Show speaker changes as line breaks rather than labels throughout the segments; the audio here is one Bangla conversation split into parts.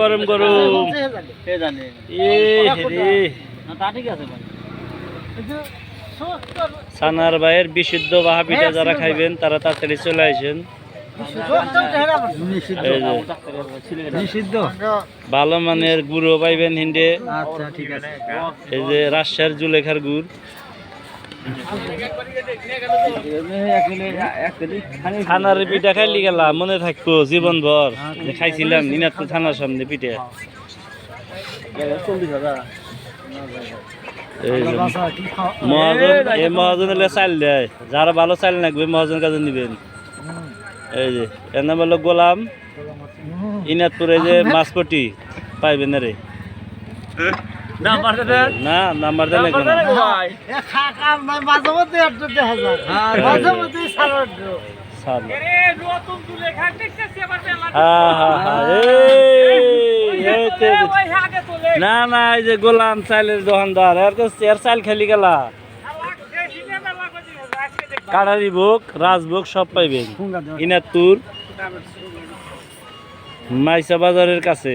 গরম গরম সানার ভাইয়ের বিশুদ্ধ বাহা পিঠা যারা খাইবেন তারা তাড়াতাড়ি চলে আসেন। ভালো মানের গুঁড়ো পাইবেন হিন্ডে।
আচ্ছা
এই যে রাজশাহীর জুলেখার গুড়। থানার পিঠা খাইলি গেলা, মনে থাকব জীবন ভর খাইছিলাম নিনাত থানার সামনে পিঠে। মহাজন এই মহাজন হলে চাল দেয়। যারা ভালো চাল লাগবে মহাজন কাজে নিবেন। এই যে, এর নাম হলো গোলাম। ইনাতপুরে যে মাছপটি, পাইবেন রে?
নাম্বার দেন
না নাম্বার দেন
ভাই।
হ্যাঁ হ্যাঁ হ্যাঁ এই, না না এই যে গোলাম চাইলের দোকানদার এর কাছে এর চাইল খেলি গেলা। কাড়ারি বুক রাজভোগ সব পাইবেন। ইনাতুর মাইসা বাজারের কাছে।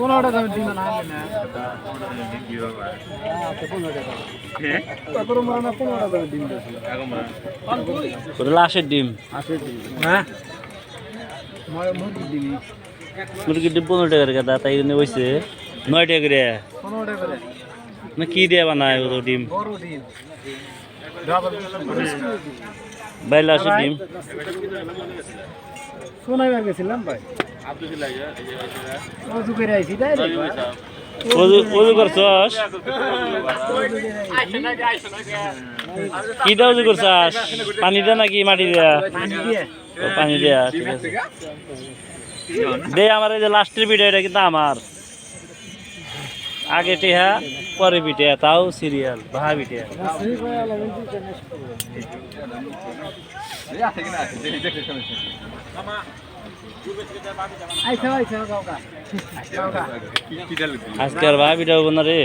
পনেরো টাকা দিন না
ওটা লাশের ডিম।
আছে
হ্যাঁ? মুরগির ডিম। পনেরো টাকার কথা তাই জন্য বইছে নয় টাকা করে।
পনেরো টাকা করে।
না কি দিয়ে বানায় ও ডিম? বাইরে লাশের ডিম।
সোনাইবার গেছিলাম ভাই। অজু করে আইছি
করছস? কি দা করছাস? পানি দে নাকি মাটি দেয়া।
পানি দিয়ে
ঠিক আছে। দে আমার এই যে লাস্টের পিঠা এটা কিন্তু আমার। আগে টেহা পরে পিঠে তাও সিরিয়াল ভাহা পিঠে আজকে আর ভাহা পিঠা হব না রে